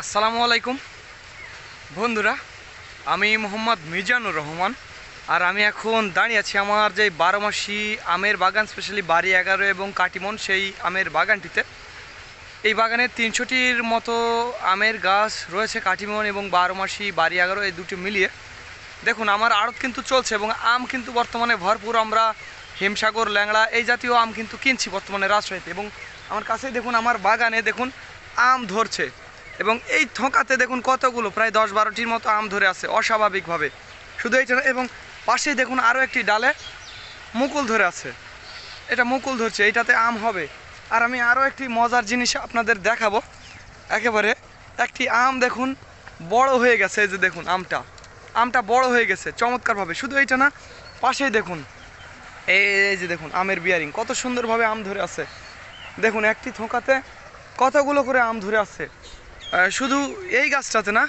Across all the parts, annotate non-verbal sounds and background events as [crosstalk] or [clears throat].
আসসালামু আলাইকুম। বন্ধুরা, আমি মোহাম্মদ মিজানুর রহমান আর আমি এখন দাঁড়িয়ে আছি আমার যে বারো মাসি আমের বাগান স্পেশালি বাড়ি এগারো এবং কাটিমন সেই আমের বাগানটিতে। এই বাগানে তিনশোটির মতো আমের গাছ রয়েছে কাটিমন এবং বারো মাসি বাড়ি এগারো, এই দুটি মিলিয়ে। দেখুন, আমার আড়ত কিন্তু চলছে এবং আম কিন্তু বর্তমানে ভরপুর। আমরা হিমসাগর, ল্যাংড়া এই জাতীয় আম কিন্তু কিনছি বর্তমানে রাজশাহীতে এবং আমার কাছেই দেখুন, আমার বাগানে দেখুন, আম ধরছে। এবং এই থোকাতে দেখুন কতগুলো, প্রায় দশ বারোটির মতো আম ধরে আছে, অস্বাভাবিকভাবে। শুধু এইটা এবং পাশেই দেখুন আরও একটি ডালে মুকুল ধরে আছে। এটা মুকুল ধরছে, এইটাতে আম হবে। আর আমি আরও একটি মজার জিনিস আপনাদের দেখাবো। একেবারে একটি আম দেখুন বড় হয়ে গেছে, এই যে দেখুন আমটা। আমটা বড় হয়ে গেছে, চমৎকারভাবে। শুধু এইটা না, পাশেই দেখুন, এই যে দেখুন আমের বিয়ারিং কত সুন্দরভাবে আম ধরে আছে। দেখুন একটি থোকাতে কতগুলো করে আম ধরে আছে। শুধু এই গাছটাতে না,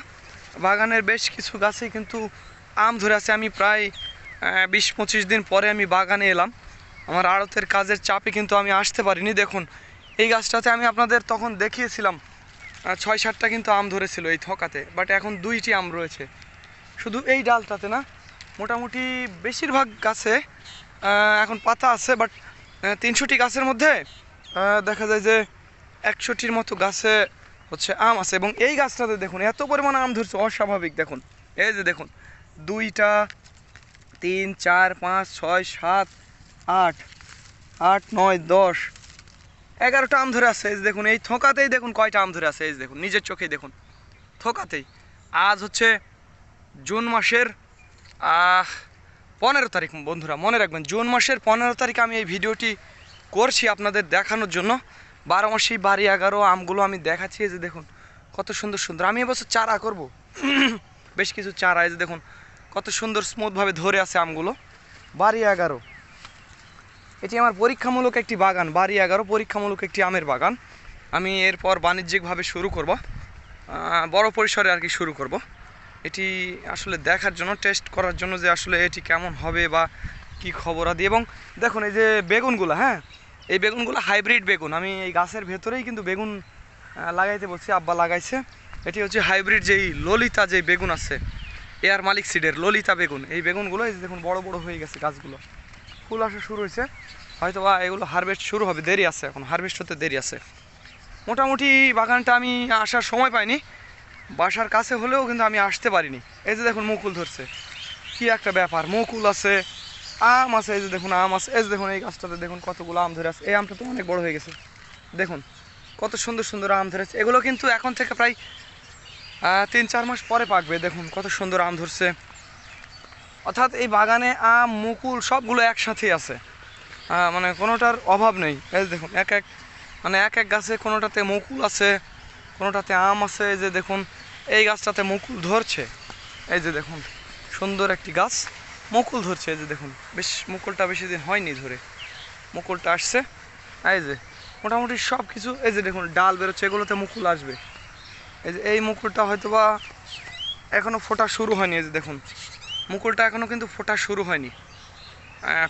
বাগানের বেশ কিছু গাছেই কিন্তু আম ধরে আছে। আমি প্রায় বিশ পঁচিশ দিন পরে আমি বাগানে এলাম। আমার আড়তের কাজের চাপে কিন্তু আমি আসতে পারিনি। দেখুন, এই গাছটাতে আমি আপনাদের তখন দেখিয়েছিলাম ছয় সাতটা কিন্তু আম ধরেছিল এই থকাতে বাট এখন দুইটি আম রয়েছে। শুধু এই ডালটাতে না, মোটামুটি বেশিরভাগ গাছে এখন পাতা আছে বাট তিনশোটি গাছের মধ্যে দেখা যায় যে একশোটির মতো গাছে হচ্ছে আম আছে এবং এই গাছটাতে দেখুন, এত পরিমাণ আম ধরছে, অস্বাভাবিক, দেখুন। এই যে দেখুন, দুইটা, তিন, চার, পাঁচ, ছয়, সাত, আট আট, নয়, দশ, এগারোটা আম ধরে আছে, এই যে দেখুন, এই থোকাতেই দেখুন কয়টা আম ধরে আছে, এই যে দেখুন, নিজের চোখেই দেখুন, থোকাতেই। আজ হচ্ছে জুন মাসের পনেরো তারিখ, বন্ধুরা, মনে রাখবেন, জুন মাসের পনেরো তারিখে আমি এই ভিডিওটি করছি আপনাদের দেখানোর জন্য। বারো মাসি বাড়ি এগারো আমগুলো আমি দেখাচ্ছি যে দেখুন, কত সুন্দর সুন্দর। আমি এবছর চারা করব। [clears throat] বেশ কিছু চারা, এই যে দেখুন, কত সুন্দর স্মুথভাবে ধরে আছে আমগুলো। বাড়ি এগারো এটি আমার পরীক্ষামূলক একটি বাগান বাড়ি এগারো পরীক্ষামূলক একটি আমের বাগান। আমি এরপর বাণিজ্যিকভাবে শুরু করব। বড় পরিসরে আর কি শুরু করব। এটি আসলে দেখার জন্য টেস্ট করার জন্য যে আসলে এটি কেমন হবে বা কি খবর আদি। এবং দেখুন, এই যে বেগুনগুলো হ্যাঁ? এই বেগুনগুলো হাইব্রিড বেগুন। আমি এই গাছের ভেতরেই কিন্তু বেগুন লাগাইতে বলছি, আব্বা লাগাইছে। এটি হচ্ছে হাইব্রিড যেই ললিতা যে বেগুন আছে, এয়ার মালিক সিডের ললিতা বেগুন। এই বেগুনগুলো, এই দেখুন, বড় বড় হয়ে গেছে গাছগুলো। ফুল আসা শুরু হয়েছে। হয়তো বা এগুলো হারভেস্ট শুরু হবে, দেরি আছে এখন হারভেস্ট হতে দেরি আছে। মোটামুটি বাগানটা আমি আসার সময় পাইনি। বাসার কাছে হলেও কিন্তু আমি আসতে পারিনি। এই যে দেখুন, মুকুল ধরছে। কি একটা ব্যাপার, মুকুল আছে আম আছে, এই যে দেখুন আম আছে, এই যে দেখুন এই গাছটাতে দেখুন কতগুলো আম ধরে আছে। এই আমটা তো অনেক বড় হয়ে গেছে। দেখুন, কত সুন্দর সুন্দর আম ধরেছে এগুলো কিন্তু এখন থেকে প্রায় তিন চার মাস পরে পাকবে, দেখুন কত সুন্দর আম ধরছে। অর্থাৎ এই বাগানে আম, মুকুল সবগুলো একসাথেই আছে। মানে কোনোটার অভাব নেই। এই দেখুন, এক এক মানে এক এক গাছে কোনোটাতে মুকুল আছে, কোনোটাতে আম আছে। এই যে দেখুন, এই গাছটাতে মুকুল ধরছে। এই যে দেখুন, সুন্দর একটি গাছ। মুকুল ধরছে, এই যে দেখুন। বেশ, মুকুলটা বেশি দিন হয়নি ধরে। মুকুলটা আসছে। এই যে, মোটামুটি সব কিছু এই যে দেখুন, ডাল বেরোচ্ছে, এগুলোতে মুকুল আসবে। এই যে, এই মুকুলটা হয়তো বা এখনও ফোটা শুরু হয়নি, এই যে দেখুন। মুকুলটা এখনও কিন্তু ফোটা শুরু হয়নি।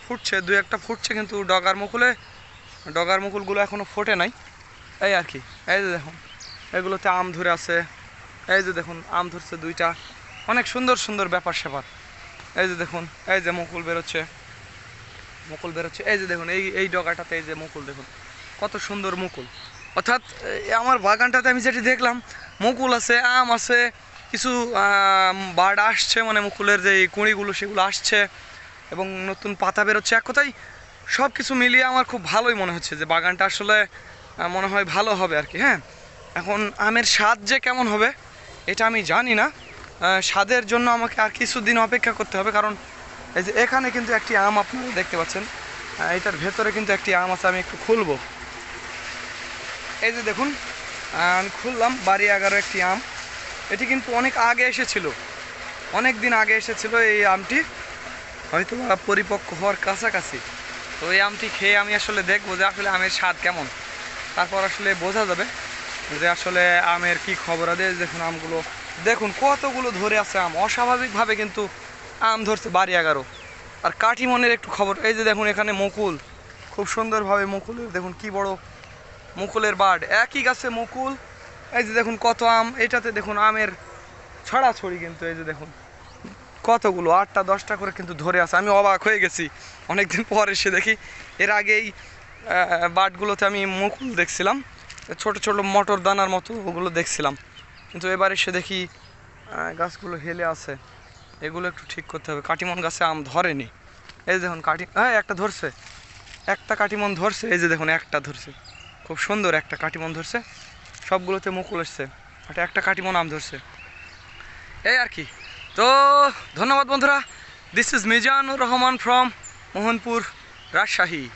ফুটছে দু একটা ফুটছে কিন্তু ডগার মুকুলে, ডগার মুকুলগুলো এখনও ফোটে নাই। এই আর কি, এই যে দেখুন, এগুলোতে আম ধরে আছে। এই যে দেখুন, আম ধরছে দুইটা। অনেক সুন্দর সুন্দর ব্যাপার স্যাপার এই যে দেখুন, এই যে মুকুল বেরোচ্ছে। মুকুল বেরোচ্ছে। এই যে দেখুন, এই এই ডগাটাতে এই যে মুকুল দেখুন। কত সুন্দর মুকুল। অর্থাৎ আমার বাগানটাতে আমি যেটি দেখলাম, মুকুল আছে, আম আছে, কিছু বার্ড আসছে মানে মুকুলের যে কুঁড়িগুলো, সেগুলো আসছে, এবং নতুন পাতা বেরোচ্ছে এক কথাই সব কিছু মিলিয়ে আমার খুব ভালোই মনে হচ্ছে যে বাগানটা আসলে মনে হয় ভালো হবে আর কি হ্যাঁ? এখন আমের স্বাদ যে কেমন হবে, এটা আমি জানি না। স্বাদের জন্য আমাকে আর কিছুদিন অপেক্ষা করতে হবে, কারণ এই যে এখানে কিন্তু একটি আম আপনারা দেখতে পাচ্ছেন। এটার ভেতরে কিন্তু একটি আম আছে, আমি একটু খুলবো। এই যে দেখুন আমি খুললাম বাড়ি এগারো একটি আম। এটি কিন্তু অনেক আগে এসেছিল। অনেক দিন আগে এসেছিল এই আমটি, হয়তো পরিপক্ক হওয়ার কাছাকাছি। তো এই আমটি খেয়ে আমি আসলে দেখব যে আসলে আমের স্বাদ কেমন। তারপর আসলে বোঝা যাবে যে আসলে আমের কি খবর। আছে দেখুন আমগুলো দেখুন, কতগুলো ধরে আছে আম। অস্বাভাবিকভাবে কিন্তু আম ধরছে বাড়ি এগারো আর কাঠিমনের একটু খবর, এই যে দেখুন এখানে মুকুল। খুব সুন্দরভাবে মুকুলের দেখুন কি বড় মুকুলের বার্ড একই গাছে মুকুল, এই যে দেখুন কত আম, এটাতে দেখুন আমের ছড়াছড়ি কিন্তু, এই যে দেখুন। কতগুলো, আটটা, দশটা করে কিন্তু ধরে আছে। আমি অবাক হয়ে গেছি। অনেকদিন পর এসে দেখি, এর আগেই বাটগুলোতে আমি মুকুল দেখছিলাম। ছোট ছোট মটর দানার মতো ওগুলো দেখছিলাম। কিন্তু এবার এসে দেখি গাছগুলো হেলে আছে। এগুলো একটু ঠিক করতে হবে। কাটিমন গাছে আম ধরেনি। এই যে দেখুন, কাটি হ্যাঁ একটা ধরছে। একটা কাটিমন ধরছে, এই যে দেখুন, একটা ধরছে। খুব সুন্দর একটা কাটিমন ধরছে। সবগুলোতে মুকুল এসছে এটা একটা কাটিমন আম ধরছে। এই আর কি। তো, ধন্যবাদ বন্ধুরা। This is Mizanur Rahman from Mohanpur, Rajshahi.